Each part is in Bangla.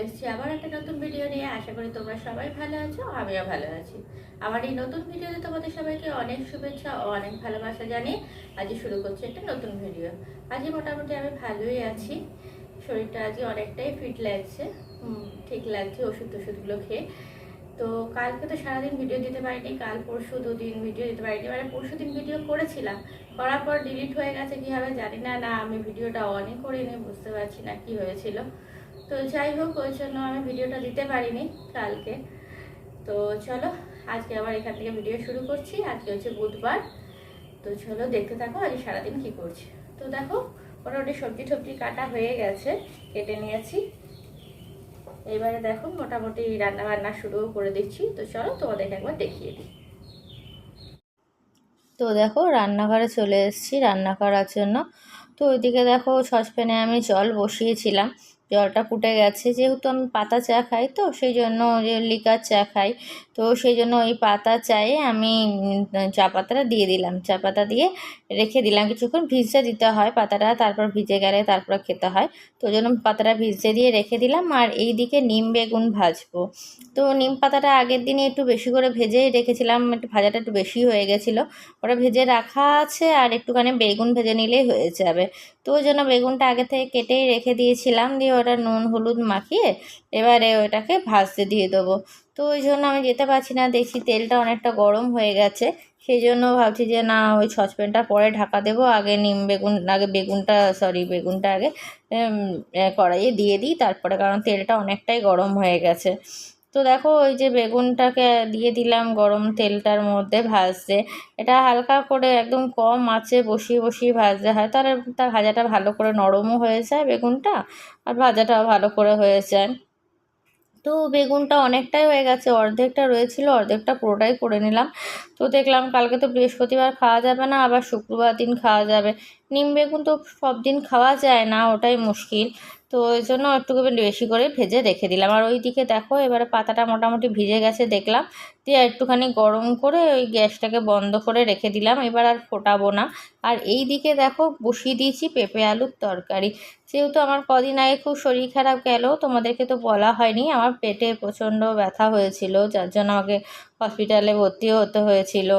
চলে এসেছি আবার একটা নতুন ভিডিও নিয়ে। আশা করি তোমরা সবাই ভালো আছো, আমিও ভালো আছি। আমার এই নতুন ভিডিওতে তোমাদের সবাইকে অনেক শুভেচ্ছা ও অনেক ভালোবাসা জানিয়ে আজকে শুরু করছি একটা নতুন ভিডিও আজকে মোটামুটি আমি ভালোই আছি। শরীরটা আজকে অনেকটাই ফিট লাগছে। ঠিক লাগছে ওষুধ টষুধগুলো খেয়ে। তো কালকে তো সারাদিন ভিডিও দিতে পারিনি, কাল পরশু দুদিন ভিডিও দিতে পারিনি। মানে পরশু দিন ভিডিও করেছিলাম। করার পর ডিলিট হয়ে গেছে, কীভাবে জানি না না আমি ভিডিওটা অনই করিনি, বুঝতে পারছি না কি হয়েছিল। তো যাই হোক, ওই জন্য আমি ভিডিওটা দিতে পারিনি কালকে। তো চলো, আজকে আবার এখান থেকে ভিডিও শুরু করছি। আজকে হচ্ছে বুধবার। তো চলো, দেখতে থাকো আজ সারাদিন কি করছি। তো দেখো, মোটামুটি সবজি টবজি কাটা হয়ে গেছে, কেটে নিয়েছি। এবারে দেখো, মোটামুটি রান্না বান্না শুরুও করে দিচ্ছি। তো চলো, তোমাদেরকে একবার দেখিয়ে দিই। তো দেখো, রান্নাঘরে চলে এসেছি, রান্না করার জন্য। তো ওইদিকে দেখো, সসপ্যানে আমি জল বসিয়েছিলাম। জলটা ফুটে গেছে, যেহেতু আমি পাতা চা খাই তো সেই জন্য যে লিকার চা খাই। তো সেই জন্য ওই পাতা চায়ে আমি চা পাতাটা দিয়ে দিলাম। চা পাতা দিয়ে রেখে দিলাম কিছুক্ষণ। ভিজতে দিতে হয় পাতাটা, তারপর ভিজে গেলে তারপর খেতে হয়। তো জন্য পাতাটা ভিজতে দিয়ে রেখে দিলাম। আর এই দিকে নিম বেগুন ভাজবো। তো নিম পাতাটা আগের দিনে একটু বেশি করে ভেজেই রেখেছিলাম। একটু ভাজাটা একটু বেশি হয়ে গেছিল। ওটা ভেজে রাখা আছে আর একটুখানি বেগুন ভেজে নিলেই হয়ে যাবে। তো ওই জন্য বেগুনটা আগে থেকে কেটেই রেখে দিয়েছিলাম, দিয়ে ওটা নুন, হলুদ মাখিয়ে এবারে ওটাকে ভাজতে দিয়ে দেবো। তো ওই জন্য আমি যেতে পারছি না, দেখছি তেলটা অনেকটা গরম হয়ে গেছে, সেই জন্য ভাবছি যে না, ওই সসপ্যানটা পরে ঢাকা দেবো, আগে নিম বেগুন, আগে বেগুনটা সরি বেগুনটা আগে কড়াইয়ে দিয়ে দিই, তারপরে কারণ তেলটা অনেকটাই গরম হয়ে গেছে। তো দেখো, ওই যে বেগুনটাকে দিয়ে দিলাম, গরম তেলটার মধ্যে ভাজতে। এটা হালকা করে একদম কম আঁচে বসিয়ে বসিয়ে ভাজতে হয়। তাহলে তার ভাজাটা ভালো করে নরমও হয়ে যায় বেগুনটা, আর ভাজাটাও ভালো করে হয়ে যায়। তো বেগুনটা অনেকটাই হয়ে গেছে, অর্ধেকটা রয়েছিল, অর্ধেকটা পুরোটাই করে নিলাম। তো দেখলাম কালকে তো বৃহস্পতিবার, খাওয়া যাবে না, আবার শুক্রবার দিন খাওয়া যাবে। নিম বেগুন তো সব দিন খাওয়া যায় না, ওটাই মুশকিল। তো ওই জন্য একটু বেশি করে ভেজে রেখে দিলাম। আর ওই দিকে দেখো, এবারে পাতাটা মোটামুটি ভিজে গেছে দেখলাম। দিয়ে একটুখানি গরম করে ওই গ্যাসটাকে বন্ধ করে রেখে দিলাম। এবার আর ফোটাবো না। আর এই দিকে দেখো, বসিয়ে দিয়েছি পেঁপে আলুর তরকারি। যেহেতু আমার কদিন আগে খুব শরীর খারাপ গেল, তোমাদেরকে তো বলা হয়নি। আমার পেটে প্রচণ্ড ব্যথা হয়েছিল, যার জন্য আমাকে হসপিটালে ভর্তিও হতে হয়েছিল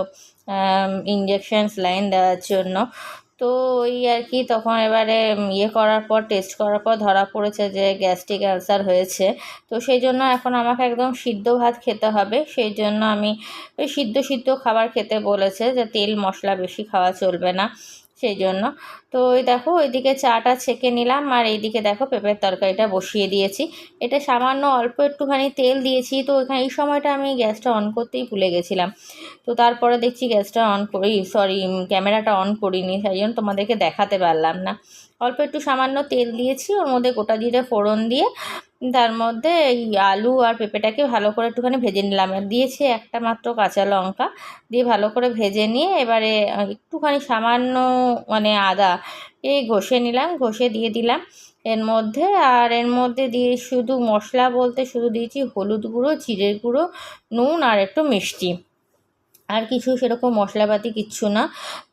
ইঞ্জেকশন স্লাইন দেওয়ার জন্য। তো ওই আর কি, তখন এবারে ইয়ে করার পর টেস্ট করার পর ধরা পড়েছে যে গ্যাস্ট্রিক আলসার হয়েছে। তো সেই জন্য এখন আমাকে একদম সিদ্ধ ভাত খেতে হবে। সেই জন্য আমি সিদ্ধ সিদ্ধ খাবার খেতে বলেছে যে তেল মশলা বেশি খাওয়া চলবে না। সেই জন্য। তো ওই দেখো, ওইদিকে চাটা ছেঁকে নিলাম আর এইদিকে দেখো পেঁপের তরকারিটা বসিয়ে দিয়েছি। এটা সামান্য অল্প একটুখানি তেল দিয়েছি, তো ওইখানে এই সময়টা আমি গ্যাসটা অন করতেই ভুলে গেছিলাম। তো তারপরে দেখছি গ্যাসটা অন করি সরি ক্যামেরাটা অন করিনি, সেই জন্য তোমাদেরকে দেখাতে পারলাম না। অল্প একটু সামান্য তেল দিয়েছি, ওর মধ্যে গোটা জিরে ফোড়ন দিয়ে, তার মধ্যে এই আলু আর পেঁপেটাকে ভালো করে একটুখানি ভেজে নিলাম। দিয়েছি একটা মাত্র কাঁচা লঙ্কা, দিয়ে ভালো করে ভেজে নিয়ে এবারে একটুখানি সামান্য মানে আদা এই ঘষে নিলাম, ঘষে দিয়ে দিলাম। এর মধ্যে, আর এর মধ্যে দিয়ে শুধু মশলা বলতে শুধু দিয়েছি হলুদ গুঁড়ো, জিরের গুঁড়ো, নুন আর একটু মিষ্টি। আর কিছু সেরকম মশলাপাতি কিচ্ছু না।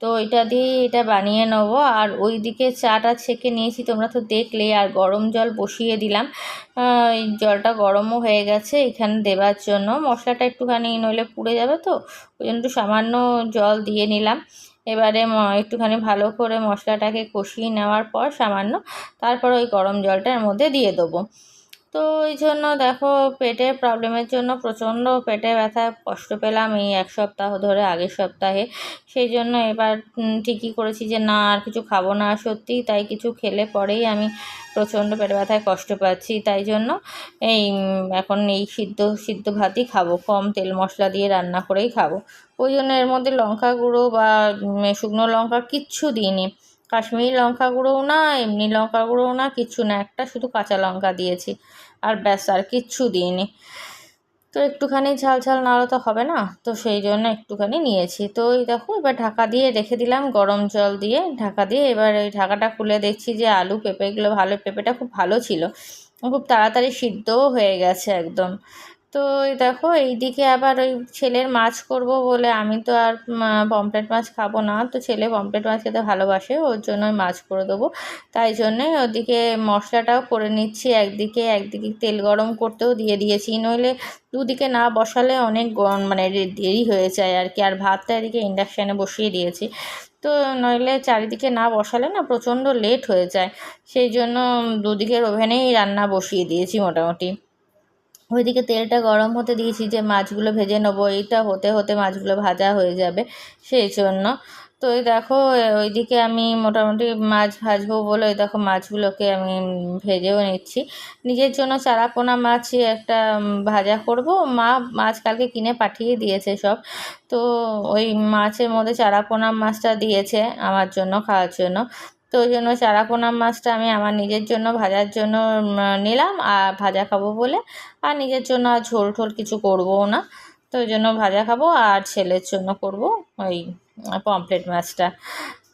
তো এটা দিয়ে এটা বানিয়ে নেব। আর ওই দিকে চাটা ছেঁকে নিয়েছি, তোমরা তো দেখলে। আর গরম জল বসিয়ে দিলাম। এই জলটা গরমও হয়ে গেছে এখানে দেওয়ার জন্য। মশলাটা একটুখানি নইলে পুড়ে যাবে তো, ওই জন্য একটু সামান্য জল দিয়ে নিলাম। এবারে একটুখানি ভালো করে মশলাটাকে কষিয়ে নেওয়ার পর সামান্য তারপর ওই গরম জলটার মধ্যে দিয়ে দেবো। তো ওই জন্য দেখো পেটের প্রবলেমের জন্য প্রচণ্ড পেটে ব্যথা, কষ্ট পেলাম এই এক সপ্তাহ ধরে আগের সপ্তাহে। সেই জন্য এবার ঠিকই করেছি যে না, আর কিছু খাব না সত্যিই তাই কিছু খেলে পরেই আমি প্রচণ্ড পেটে ব্যথায় কষ্ট পাচ্ছি। তাই জন্য এই এখন এই সিদ্ধ সিদ্ধ ভাতই খাব, কম তেল মশলা দিয়ে রান্না করেই খাব। ওই জন্য এর মধ্যে লঙ্কা গুঁড়ো বা শুকনো লঙ্কা কিচ্ছু দিইনি। কাশ্মীরি লঙ্কা গুঁড়োও না, এমনি লঙ্কা গুঁড়োও না, কিচ্ছু না, একটা শুধু কাঁচা লঙ্কা দিয়েছি। আর ব্যাস, আর কিচ্ছু দিইনি। তো একটুখানি ঝাল ঝাল নাড়ো তো হবে না, তো সেই জন্য একটুখানি নিয়েছি। তো এই দেখো, এবার ঢাকা দিয়ে রেখে দিলাম গরম জল দিয়ে। ঢাকা দিয়ে এবার ওই ঢাকাটা খুলে দেখছি যে আলু পেঁপেগুলো ভালো, পেঁপেটা খুব ভালো ছিল। খুব তাড়াতাড়ি সিদ্ধও হয়ে গেছে একদম। তো দেখো, এইদিকে আবার ওই ছেলের মাছ করব বলে আমি তো আর পমপ্লেট মাছ খাব না। তো ছেলে পমপ্লেট মাছ খেতে ভালোবাসে, ওর জন্য মাছ করে দেবো। তাই জন্যে ওদিকে মশলাটাও করে নিচ্ছি একদিকে একদিকে তেল গরম করতেও দিয়ে দিয়েছি। নইলে দুদিকে না বসালে অনেক মানে দেরি হয়ে যায় আর কি। আর ভাতটা এদিকে ইন্ডাকশানে বসিয়ে দিয়েছি। তো নইলে চারিদিকে না বসালে না প্রচণ্ড লেট হয়ে যায়। সেই জন্য দুদিকের ওভেনেই রান্না বসিয়ে দিয়েছি মোটামুটি। ওইদিকে তেলটা গরম হতে দিয়েছি যে মাছগুলো ভেজে নেব, এইটা হতে হতে মাছগুলো ভাজা হয়ে যাবে সেই জন্য। তো এই দেখো, ওইদিকে আমি মোটামুটি মাছ ভাজবো বলে ওই দেখো মাছগুলোকে আমি ভেজেও নিচ্ছি। নিজের জন্য চারাপোনা মাছই একটা ভাজা করব। মা মাছ কালকে কিনে পাঠিয়ে দিয়েছে সব। তো ওই মাছের মধ্যে চারাপোনা মাছটা দিয়েছে আমার জন্য, খাওয়ার জন্য। তো ওই জন্য চারাপোনা মাছটা আমি আমার নিজের জন্য, ভাজার জন্য নিলাম আর ভাজা খাব বলে। আর নিজের জন্য আর ঝোল ঠোল কিছু করবও না। তো ওই জন্য ভাজা খাব আর ছেলের জন্য করব ওই পমফ্লেট মাছটা।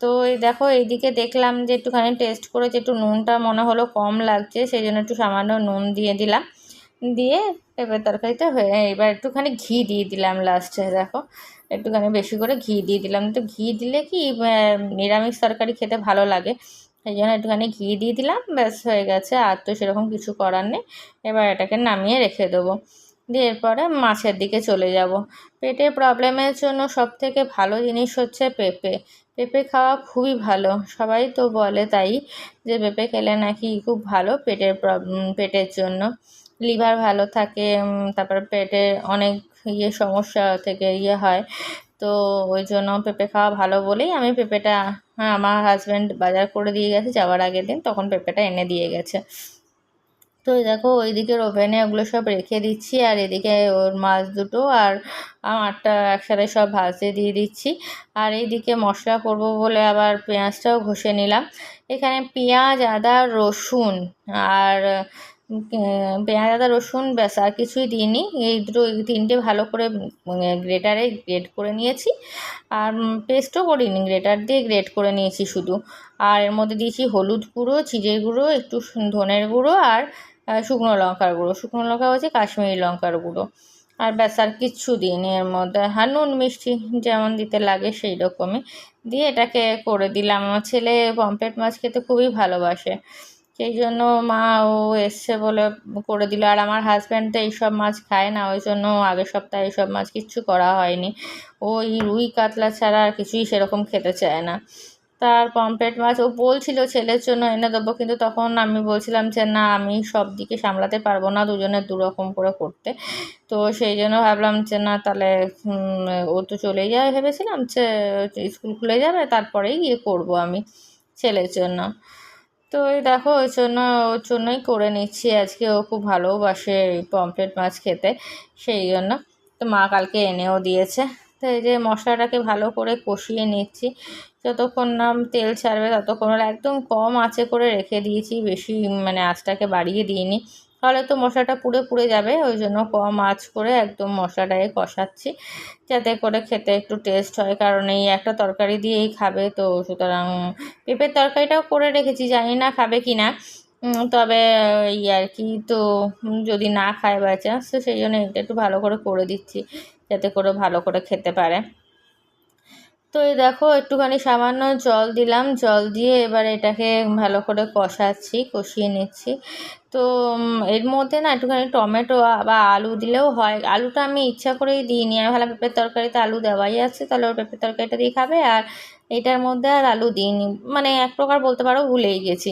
তো এই দেখো, এইদিকে দেখলাম যে একটুখানি টেস্ট করে যে একটু নুনটা মনে হলো কম লাগছে সেই জন্য একটু সামান্য নুন দিয়ে দিলাম। দিয়ে এবার তরকারিটা হয়ে, এবার একটুখানি ঘি দিয়ে দিলাম লাস্টে দেখো। একটুখানি বেশি করে ঘি দিয়ে দিলাম। তো ঘি দিলে কি নিরামিষ তরকারি খেতে ভালো লাগে। সেই জন্য একটুখানি ঘি দিয়ে দিলাম, ব্যাস হয়ে গেছে। আর তো সেরকম কিছু করার নেই। এবার এটাকে নামিয়ে রেখে দেবো। দিয়ে এরপরে মাছের দিকে চলে যাব। পেটের প্রবলেমের জন্য সব থেকে ভালো জিনিস হচ্ছে পেঁপে। পেঁপে খাওয়া খুবই ভালো। সবাই তো বলে তাই যে পেঁপে খেলে নাকি খুব ভালো পেটের পেটের জন্য। লিভার ভালো থাকে তারপর পেটে অনেক ইয়ে সমস্যা থেকে ইয়ে হয়। তো ওই জন্য পেঁপে খাওয়া ভালো বলেই আমি পেঁপেটা হ্যাঁ আমার হাজব্যান্ড বাজার করে দিয়ে গেছে যাওয়ার আগের দিন, তখন পেঁপেটা এনে দিয়ে গেছে। তো দেখো, ওইদিকের ওভেনে ওগুলো সব রেখে দিচ্ছি, আর এদিকে ওর মাছ দুটো আর আমারটা একসাথে সব ভাজতে দিয়ে দিচ্ছি। আর এইদিকে মশলা করব বলে আবার পেঁয়াজটাও ঘষে নিলাম। এখানে পেঁয়াজ, আদা, রসুন আর পেঁয়াজ আদা রসুন, ব্যাস, আর কিছুই দিইনি। এই দুটো তিনটে ভালো করে গ্রেটারে গ্রেট করে নিয়েছি। আর পেস্টও করিনি, গ্রেটার দিয়ে গ্রেট করে নিয়েছি শুধু। আর এর মধ্যে দিয়েছি হলুদ গুঁড়ো চিড়ের গুঁড়ো, একটু ধনের গুঁড়ো আর শুকনো লঙ্কার গুঁড়ো। শুকনো লঙ্কা হচ্ছে কাশ্মীরি লঙ্কার গুঁড়ো। আর ব্যাস, আর কিচ্ছু দিইনি এর মধ্যে। হ্যাঁ নুন, মিষ্টি যেমন দিতে লাগে সেই রকমই। দিয়ে এটাকে করে দিলাম। আমার ছেলে পমফ্রেট মাছ খেতে খুবই ভালোবাসে। সেই জন্য মা ও এসছে বলে করে দিল। আর আমার হাজব্যান্ড তো এইসব মাছ খায় না, ওই জন্য আগের সপ্তাহে এইসব মাছ কিচ্ছু করা হয়নি। ওই রুই কাতলা ছাড়া আর কিছুই সেরকম খেতে চায় না। তার পমফ্রেট মাছ, ও বলছিল ছেলের জন্য এনে দেবো, কিন্তু তখন আমি বলছিলাম যে, না, আমি সব দিকে সামলাতে পারব না দুজনের দুরকম করে করতে। তো সেই জন্য ভাবলাম যে, না, তাহলে ও তো চলেই যায় ভেবেছিলাম যে, স্কুল খুলে যাবে, তারপরেই গিয়ে করব আমি ছেলের জন্য। তো এই দেখো, ওই জন্য, ওর জন্যই করে নিচ্ছি। আজকে ও খুব ভালোবাসে এই পমফ্রেট মাছ খেতে, সেই জন্য। তো মা কালকে এনেও দিয়েছে। তো এই যে মশলাটাকে ভালো করে কষিয়ে নিচ্ছি। যতক্ষণ না তেল ছাড়বে, ততক্ষণ একদম কম আঁচে করে রেখে দিয়েছি। বেশি মানে আঁচটাকে বাড়িয়ে দিইনি। তাহলে তো মশলাটা পুড়ে পুড়ে যাবে, ওই জন্য কম আঁচ করে একদম মশলাটাকে কষাচ্ছি, যাতে করে খেতে একটু টেস্ট হয়, কারণ এই একটা তরকারি দিয়েই খাবে তো, সুতরাং পেঁপের তরকারিটাও করে রেখেছি, জানি না খাবে কি না তবে এই আর কি, তো যদি না খায় বাই চান্স তো সেই জন্য এটা একটু ভালো করে করে দিচ্ছি, যাতে করে ভালো করে খেতে পারে। তো এই দেখো, একটুখানি সামান্য জল দিলাম, জল দিয়ে এবার এটাকে ভালো করে কষাচ্ছি, কষিয়ে নিচ্ছি। তো এর মধ্যে না একটুখানি টমেটো বা আলু দিলেও হয়। আলুটা আমি ইচ্ছা করেই দিইনি। আমি ভালো পেঁপের তরকারিতে আলু দেওয়াই আছে, তাহলে ওর পেঁপের তরকারিটা দিয়ে খাবে। আর এটার মধ্যে আর আলু দিইনি। মানে এক প্রকার বলতে পারো ভুলেই গেছি।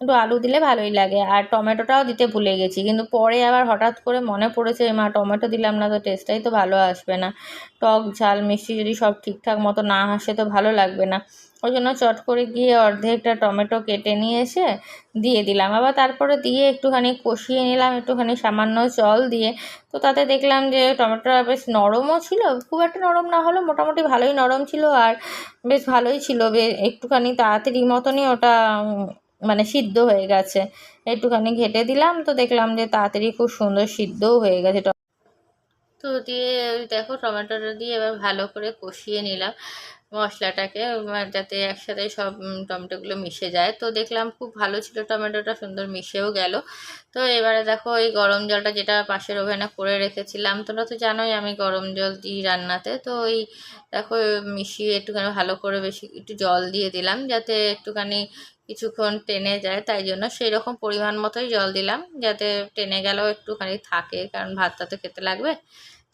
একটু আলু দিলে ভালোই লাগে। আর টমেটোটাও দিতে ভুলে গেছি। কিন্তু পরে আবার হঠাৎ করে মনে পড়েছে মা, টমেটো দিলাম না, তো টেস্টটাই তো ভালো আসবে না। টক ঝাল, মিষ্টি যদি সব ঠিকঠাক মতো না আসে, তো ভালো লাগবে না। ওই জন্য চট করে গিয়ে অর্ধেকটা টমেটো কেটে নিয়ে এসে দিয়ে দিলাম। আবার তারপরে দিয়ে একটুখানি কষিয়ে নিলাম, একটুখানি সামান্য জল দিয়ে। তো তাতে দেখলাম যে টমেটোটা বেশ নরমও ছিল, খুব একটা নরম না হলেও মোটামুটি ভালোই নরম ছিল আর বেশ ভালোই ছিল। একটুখানি তাড়াতাড়ি মতনই ওটা মানে সিদ্ধ হয়ে গেছে। একটুখানি ঘেটে দিলাম তো দেখলাম যে তাড়াতাড়ি খুব সুন্দর সিদ্ধও হয়ে গেছে তো দিয়ে দেখো টমেটোটা দিয়ে এবার ভালো করে কষিয়ে নিলাম। মশলাটাকে যাতে একসাথে সব টমেটোগুলো মিশে যায়। তো দেখলাম খুব ভালো ছিল টমেটোটা, সুন্দর মিশেও গেল। তো এবারে দেখো এই গরম জলটা যেটা পাশের ওভেনে করে রেখেছিলাম, তোমরা তো জানোই আমি গরম জল দিই রান্নাতে। তো ওই দেখো মিশিয়ে একটুখানি ভালো করে বেশি একটু জল দিয়ে দিলাম, যাতে একটুখানি কিছুক্ষণ টেনে যায়। তাই জন্য সেই রকম পরিমাণ মতোই জল দিলাম, যাতে টেনে গেলেও একটুখানি থাকে, কারণ ভাতটা তো খেতে লাগবে।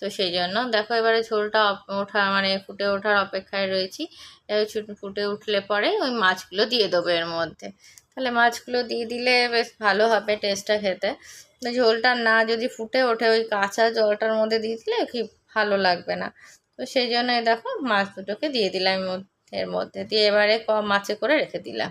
তো সেই জন্য দেখো এবারে ঝোলটা ওঠা মানে ফুটে ওঠার অপেক্ষায় রয়েছি। ফুটে উঠলে পরে ওই মাছগুলো দিয়ে দেবো এর মধ্যে। তাহলে মাছগুলো দিয়ে দিলে বেশ ভালো হবে টেস্টটা খেতে। ঝোলটা না যদি ফুটে ওঠে, ওই কাঁচা জলটার মধ্যে দিয়ে দিলে কি ভালো লাগবে না। তো সেই জন্য দেখো মাছ দুটোকে দিয়ে দিলাম এর মধ্যে- দিয়ে এবারে কম মাছে করে রেখে দিলাম।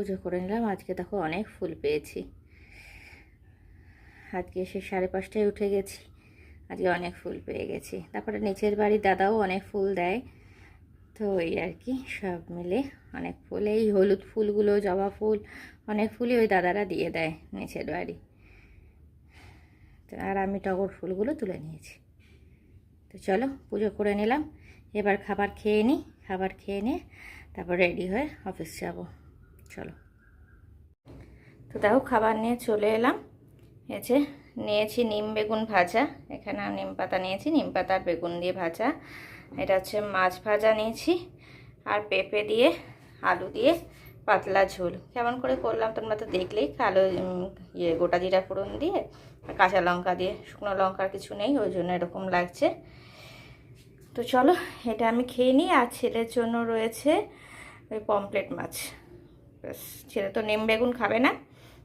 পুজো করে নিলাম। আজকে দেখো অনেক ফুল পেয়েছি। আজকে এসে সাড়ে পাঁচটায় উঠে গেছি। আজকে অনেক ফুল পেয়ে গেছি। তারপরে নিচের বাড়ির দাদাও অনেক ফুল দেয়। তো ওই আর কি, সব মিলে অনেক ফুল। এই হলুদ ফুলগুলো, জবা ফুল, অনেক ফুলই ওই দাদারা দিয়ে দেয় নিচের বাড়ি। তো আর আমি টগর ফুলগুলো তুলে নিয়েছি। তো চলো, পুজো করে নিলাম। এবার খাবার খেয়ে নিই খাবার খেয়ে নিয়ে তারপর রেডি হয়ে অফিস যাব। চলো। তো দেখো, খাবার নিয়ে চলে এলাম। এসে নিয়েছি নিম বেগুন ভাজা। এখানে নিম পাতা নিয়েছি, নিম পাতা আর বেগুন দিয়ে ভাজা। এটা হচ্ছে মাছ ভাজা নিয়েছি আর পেঁপে দিয়ে, আলু দিয়ে পাতলা ঝোল। কেমন করে করলাম তোমরা তো দেখলেই, কালো ইয়ে গোটা জিরা ফোড়ন দিয়ে আর কাঁচা লঙ্কা দিয়ে। শুকনো লঙ্কার কিছু নেই, ওই জন্য এরকম লাগছে। তো চলো, এটা আমি খেয়ে নিই। আর ছেলের জন্য রয়েছে ওই পমপ্লেট মাছ। ব্যাস, ছেলে তো নিম বেগুন খাবে না,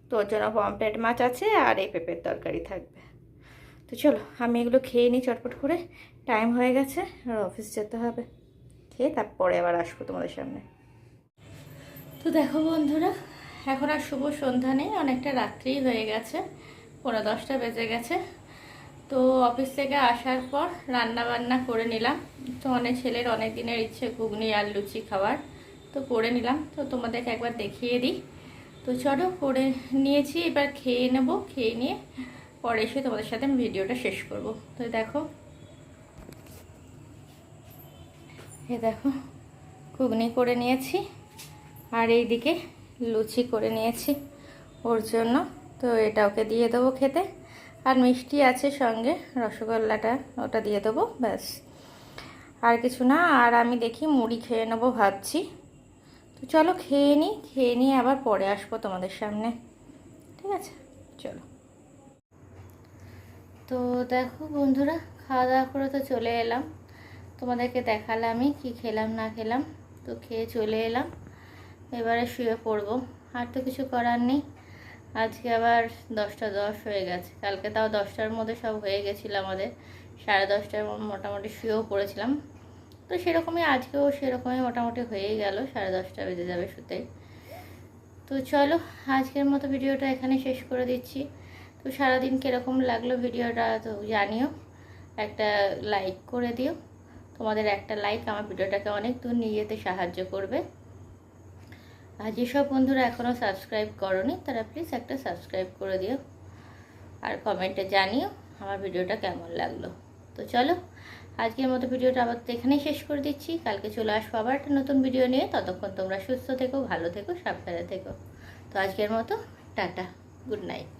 তো ওর জন্য পমপ্লেট মাছ আছে আর এই পেঁপের তরকারি থাকবে। তো চলো, আমি এগুলো খেয়ে নিই চটপট করে টাইম হয়ে গেছে, আর অফিস যেতে হবে। খেয়ে তারপরে আবার আসব তোমাদের সামনে। তো দেখো বন্ধুরা, এখন আর শুভ সন্ধ্যা নেই, অনেকটা রাত্রিই হয়ে গেছে পনেরো দশটা বেজে গেছে। তো অফিস থেকে আসার পর রান্না বান্না করে নিলাম। তো অনেক ছেলের অনেক দিনের ইচ্ছে ঘুগনি আর লুচি খাওয়ার। তো করে নিলাম। তো তোমাদেরকে একবার দেখিয়ে দিই। তো চলো করে নিয়েছি, এবার খেয়ে নেব। খেয়ে নিয়ে পরে এসে তোমাদের সাথে আমি ভিডিওটা শেষ করব। তো দেখো। এ দেখো, ঘুগনি করে নিয়েছি আর এই দিকে লুচি করে নিয়েছি ওর জন্য। তো এটা ওকে দিয়ে দেবো খেতে। আর মিষ্টি আছে সঙ্গে, রসগোল্লাটা ওটা দিয়ে দেবো, ব্যাস। আর কিছু না, আর আমি দেখি মুড়ি খেয়ে নেব ভাবছি। চলো খেয়ে নিই খেয়ে নিয়ে আবার পরে আসব তোমাদের সামনে। ঠিক আছে? চলো। তো দেখো বন্ধুরা, খাওয়া দাওয়া করে তো চলে এলাম। তোমাদেরকে দেখালামই কি খেলাম, না খেলাম। তো খেয়ে চলে এলাম। এবারে শুয়ে পড়ব। আর তো কিছু করার নেই। আজকে আবার দশটা দশ হয়ে গেছে। কালকে তাও দশটার মধ্যে সব হয়ে গেছিল আমাদের। সাড়ে দশটার মোটামুটি শুয়েও পড়েছিলাম। তো সেরকমই আজকেও সেরকমই মোটামুটি হয়েই গেল, সাড়ে দশটা বেজে যাবে শুতেই। তো চলো, আজকের মতো ভিডিওটা এখানে শেষ করে দিচ্ছি। তো সারাদিন কীরকম লাগল ভিডিওটা তো জানিও, একটা লাইক করে দিও। তোমাদের একটা লাইক আমার ভিডিওটাকে অনেক দূর নিয়ে যেতে সাহায্য করবে। আর যেসব বন্ধুরা এখনও সাবস্ক্রাইব করনি, তারা প্লিজ একটা সাবস্ক্রাইব করে দিও। আর কমেন্টে জানিও আমার ভিডিওটা কেমন লাগল। তো চলো। আজকের মতো ভিডিওটা আবার এখানেই শেষ করে দিচ্ছি। কালকে চলে আসব আবার একটা নতুন ভিডিও নিয়ে। ততক্ষণ তোমরা সুস্থ থেকো, ভালো থেকো, সাবধানে থেকো। তো আজকের মতো, টাটা, গুড নাইট।